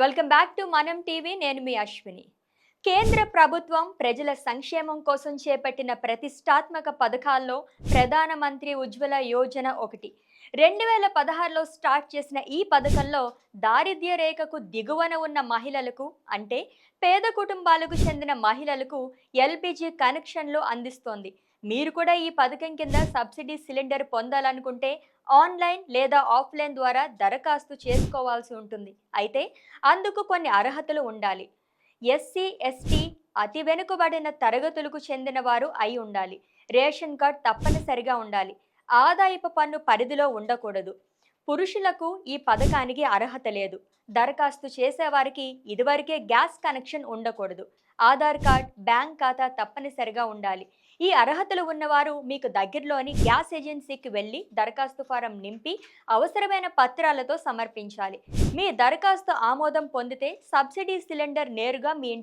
Welcome back to Manam TV నేను మీ అశ్విని. కేంద్ర ప్రభుత్వం ప్రజల సంక్షేమం కోసం చేపట్టిన ప్రతిష్టాత్మక పథకాల్లో ప్రధానమంత్రి ఉజ్వల యోజన ఒకటి. రెండు వేల పదహారులో స్టార్ట్ చేసిన ఈ పథకంలో దారిద్ర్య రేఖకు దిగువన ఉన్న మహిళలకు అంటే పేద కుటుంబాలకు చెందిన మహిళలకు ఎల్పిజి కనెక్షన్లు అందిస్తోంది. మీరు కూడా ఈ పథకం కింద సబ్సిడీ సిలిండర్ పొందాలనుకుంటే ఆన్లైన్ లేదా ఆఫ్లైన్ ద్వారా దరఖాస్తు చేసుకోవాల్సి ఉంటుంది. అయితే అందుకు కొన్ని అర్హతలు ఉండాలి. ఎస్సీ ఎస్టీ అతి వెనుకబడిన తరగతులకు చెందిన వారు అయి ఉండాలి. రేషన్ కార్డ్ తప్పనిసరిగా ఉండాలి. ఆదాయపు పన్ను పరిధిలో ఉండకూడదు. పురుషులకు ఈ పథకానికి అర్హత లేదు. దరఖాస్తు చేసేవారికి ఇదివరకే గ్యాస్ కనెక్షన్ ఉండకూడదు. ఆధార్ కార్డ్ బ్యాంక్ ఖాతా తప్పనిసరిగా ఉండాలి. ఈ అర్హతలు ఉన్నవారు మీకు దగ్గరలోని గ్యాస్ ఏజెన్సీకి వెళ్ళి దరఖాస్తు ఫారం నింపి అవసరమైన పత్రాలతో సమర్పించాలి. మీ దరఖాస్తు ఆమోదం పొందితే సబ్సిడీ సిలిండర్ నేరుగా మీ ఇంటికి